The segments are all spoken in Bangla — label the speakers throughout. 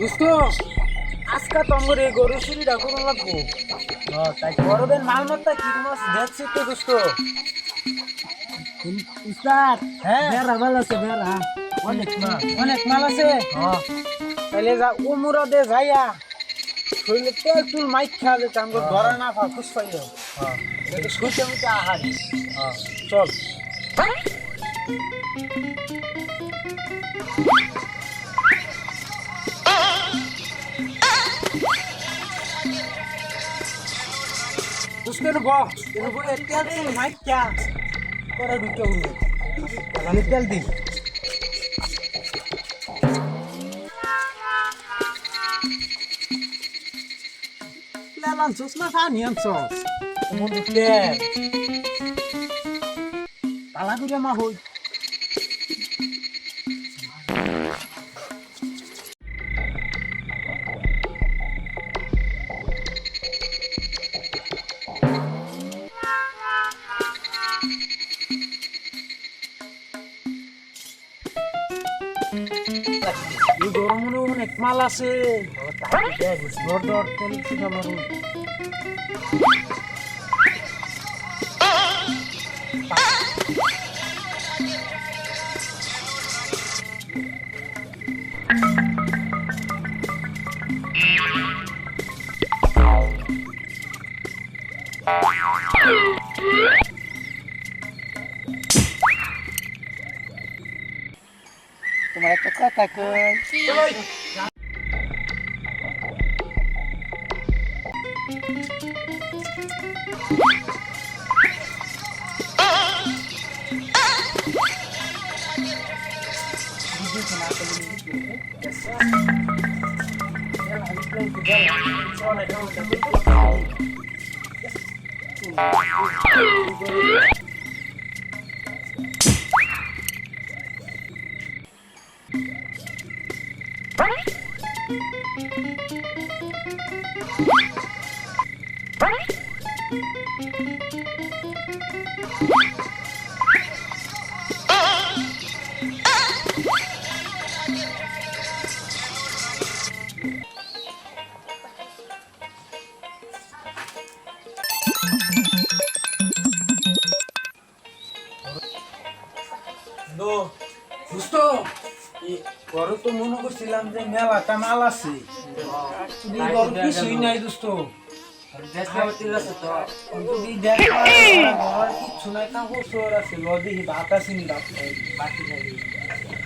Speaker 1: দোস্ত আজকে তো আমার এই গরু চুরিটা কোনো লাগবো। তাই গরবের মাল মাত্রা কি মাছ দেখছি তো দোস্ত
Speaker 2: উস্তাদ
Speaker 1: হ্যাঁ।
Speaker 2: বেড়া ভালো আছে বেড়া।
Speaker 1: অনেক মাল অনেক মাল আছে। তাহলে যা ও যাইয়া শরীরে তেল তুল মাইক খেয়া যেতে আমাকে ধরা না পা খুশ পাই এটা শুইতে মুইতে আহার চল। বুঝতে বহ এরকম তেল তুল মাইক খেয়া করে ঢুকে উঠবে আমি তেল দিই Lelan sus mas anian sos. Mundo ter. Tala gure ma গরমে অনেক মাল আছে ডর ডর তেল ছিল মারুন তোমার একটা কথা কই What? দো বুঝত ঘরে তো মনে করছিলাম যে মেলাটা মাল আছে। তুমি ঘর কিছুই নাই দোস্ত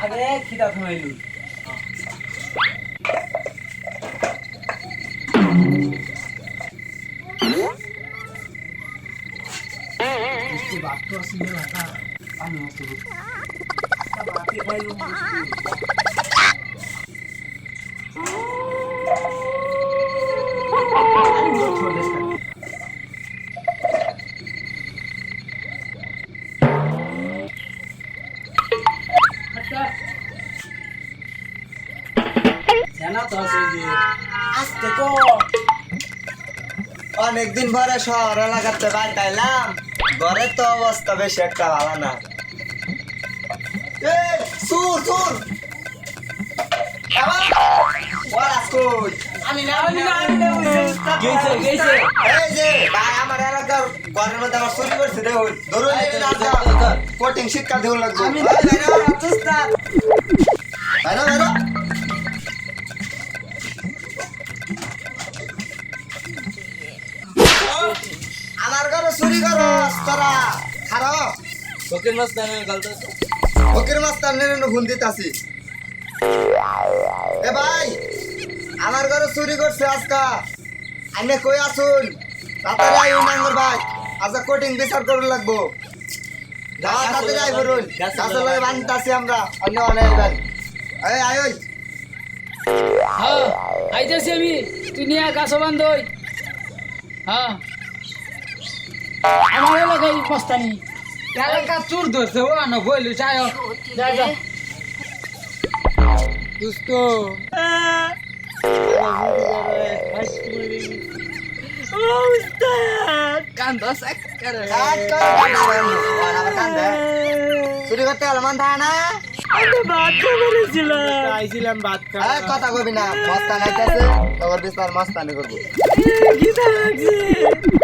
Speaker 1: আগে খিদা খাইলু ভাত তো আছে বাকি খাইলু
Speaker 3: অনেকদিন পরে শহর এলাকাতে বাড়িতে এলাম ঘরের তো অবস্থা বেশি একটা ভালো না। এই, সুর ওরাস কই?
Speaker 1: আমি
Speaker 3: চুরি করস তোরা খারাপ
Speaker 2: ফকির মাছ দানে গলতো
Speaker 3: ফকির মাস্টার নেনে ফোন দিতাছি এ ভাই আমার ঘরে চুরি করছে আজকা। আইনে কই আসুন তাড়াতাড়ি আইন আমার ভাই আজকে কোটিং বিচার করুন লাগবো। তাড়াতাড়ি আই বলুন। গাছের লগে বানতাছি আমরা অন্য অনেক ভাই আয় ওই।
Speaker 2: হ্যাঁ আইতাছি আমি। তুই নিয়ে গাছ বান্ধই হ্যাঁ। আমার এলাকায় মস্তানি এলাকা চুর ধরছে ও না বইলু চায় যা যা দুস্ত। কান্দস
Speaker 3: কাজ কর, কান্দে। চুরি করতে গেলে মন থাকে না?
Speaker 1: আইছিলাম ভাত
Speaker 3: এই
Speaker 1: খাওয়া।
Speaker 3: কথা কবি না মস্তান আইতাছে তোর বিস্তার মস্তানি করব। যে এটা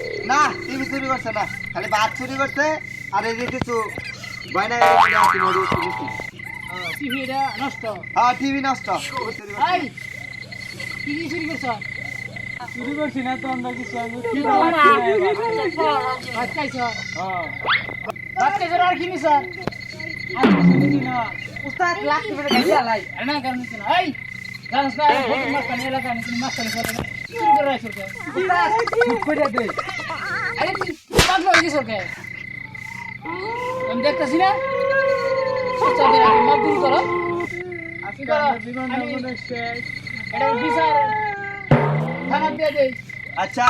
Speaker 2: না টিভি চুরি করছে
Speaker 3: না খালি ভাত চুরি করছে আর এই যে কিছু গয়না গাড়ি আছে মজুর চুরিছি
Speaker 2: টিভি এটা নষ্ট
Speaker 3: হ্যাঁ টিভি নষ্ট
Speaker 2: টিভি চুরি করছ
Speaker 1: চুরি করছি না তো আমরা কিছু
Speaker 2: কি
Speaker 1: কি ভাত
Speaker 2: খাইছ
Speaker 1: হ্যাঁ
Speaker 2: ভাত খাইছ আর কি নিছ আর কিছু নিছি না উস্তাদ লাখ টাকা খাইছে আলাই আরে কারণ নিছ না এই না নে চুরি করে রাখছ উস্তাদ করে দে আরে পাগল হয়ে গেছ কে? আমি দেখতেছি না। করো।
Speaker 3: আচ্ছা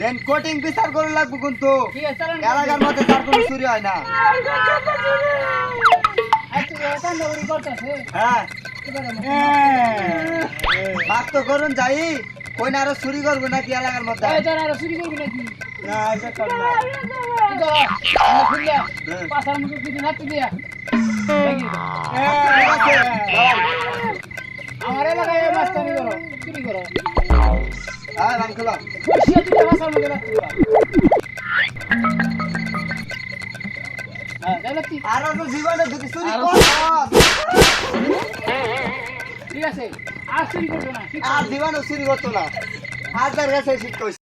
Speaker 3: দেন কোটিং বিচার করে লাগবো কিন্তু।
Speaker 2: ঠিক আছে চালান
Speaker 3: এলাকার মধ্যে তার কোনো চুরি হয় না। করুন যাই। কই না আরও চুরি করব নাকি এলাকার মধ্যে?
Speaker 2: এই চুরি করবি নাকি? আমরা
Speaker 3: হ্যাঁ।
Speaker 2: এলাকায় মাস্তানি করো চুরি করো
Speaker 3: হ্যাঁ রাম খোলা
Speaker 2: বসিয়া তুই পাশার মুখে নাচতে হ্যাঁ তাহলে তুই
Speaker 3: আর তো জীবনে যদি চুরি কর
Speaker 2: ঠিক আছে আর চুরি করবে না
Speaker 3: আর জীবনে চুরি করতো না হাজার কাছে শিখতে